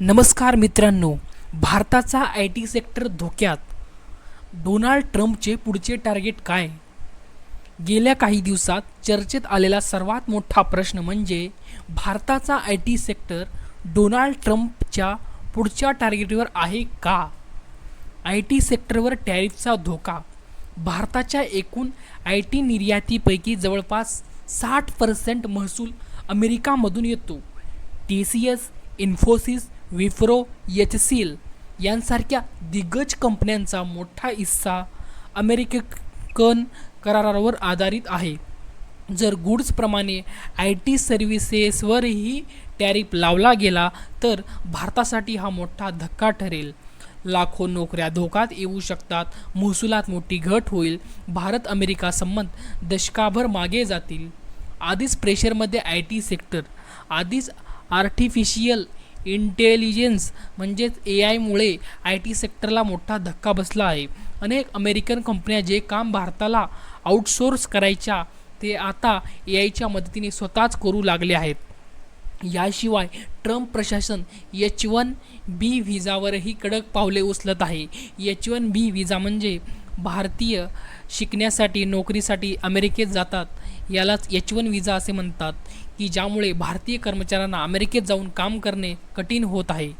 नमस्कार मित्रांनो भारताचा आय टी सेक्टर धोक्यात. डोनाल्ड ट्रम्पचे पुढचे टार्गेट काय? गेल्या काही दिवसात चर्चेत आलेला सर्वात मोठा प्रश्न म्हणजे भारताचा आय टी सेक्टर डोनाल्ड ट्रम्पच्या पुढच्या टार्गेटवर आहे का? आय टी सेक्टरवर टॅरिफचा धोका. भारताच्या एकूण आय टी निर्यातीपैकी जवळपास साठ पर्सेंट महसूल अमेरिकामधून येतो. T C S Infosys Wipro H C L यांसारख्या दिग्गज कंपन्यांचा मोठा हिस्सा अमेरिकन करारावर आधारित आहे. जर गुड्सप्रमाणे आय टी सर्व्हिसेसवरही टॅरिफ लावला गेला तर भारतासाठी हा मोठा धक्का ठरेल. लाखो नोकऱ्या धोक्यात येऊ शकतात महसुलात मोठी घट होईल भारत अमेरिका संबंध दशकाभर मागे जातील. आधीच प्रेशरमध्ये आय टी सेक्टर आधीच आर्टिफिशियल इंटेलिजन्स म्हणजेच ए आयमुळे आय टी सेक्टरला मोठा धक्का बसला आहे. अनेक अमेरिकन कंपन्या जे काम भारताला आउटसोर्स करायच्या ते आता ए आयच्या मदतीने स्वतःच करू लागले आहेत. याशिवाय ट्रम्प प्रशासन एच वन बी व्हिजावरही कडक पावले उचलत आहे. एच वन बी व्हिजा म्हणजे भारतीय शिकण्यासाठी नोकरीसाठी अमेरिकेत जातात. यालाच एच वन विजा असे म्हणतात की ज्यामुळे भारतीय कर्मचाऱ्यांना अमेरिकेत जाऊन काम करणे कठीण होत आहे.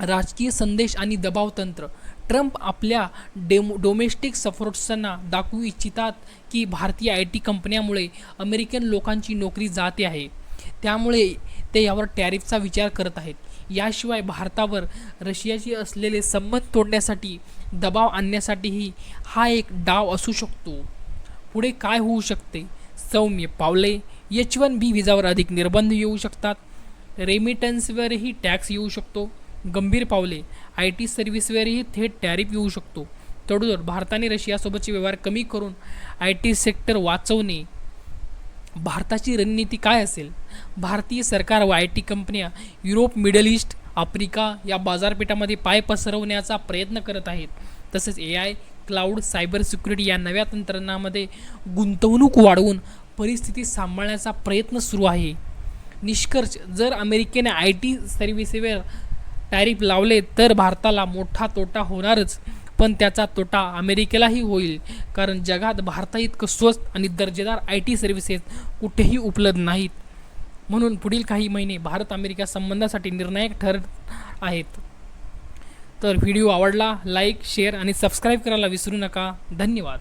राजकीय संदेश आणि दबाव तंत्र. ट्रम्प आपल्या डेमो डोमेस्टिक सपोर्ट्सांना दाखवू इच्छितात की भारतीय आय टी कंपन्यामुळे अमेरिकन लोकांची नोकरी जाते आहे. त्यामुळे ते यावर टॅरिफचा विचार करत आहेत. याशिवाय भारतावर रशियाशी असलेले संबंध तोडण्यासाठी दबाव आणण्यासाठीही हा एक डाव असू शकतो. पुढे काय होऊ शकते? सौम्य पावले एच वन बी व्हिजावर अधिक निर्बंध येऊ शकतात. रेमिटन्सवरही टॅक्स येऊ शकतो. गंभीर पावले आय टी सर्व्हिसवरही थेट टॅरिफ येऊ शकतो. तडजोड भारताने रशियासोबतचे व्यवहार कमी करून आय टी सेक्टर वाचवणे भारताची रणनीती काय असेल? भारतीय सरकार व आय टी कंपन्या युरोप मिडल ईस्ट आफ्रिका या बाजारपेठामध्ये पाय पसरवण्याचा प्रयत्न करत आहेत. तसेच A I cloud cyber security या नव्या तंत्रज्ञानामध्ये गुंतवणूक वाढवून परिस्थिती सांभाळण्याचा प्रयत्न सुरू आहे. निष्कर्ष जर अमेरिकेने आय टी सर्व्हिसेवर टॅरिफ लावले तर भारताला मोठा तोटा होणारच. पण त्याचा तोटा अमेरिकेलाही होईल. कारण जगात भारता इतकं स्वस्त आणि दर्जेदार आय टी सर्व्हिसेस कुठेही उपलब्ध नाहीत. म्हणून पुढील काही महिने भारत अमेरिका संबंधासाठी निर्णायक ठरत आहेत. तर व्हिडिओ आवडला लाईक शेअर आणि सबस्क्राईब करायला विसरू नका. धन्यवाद.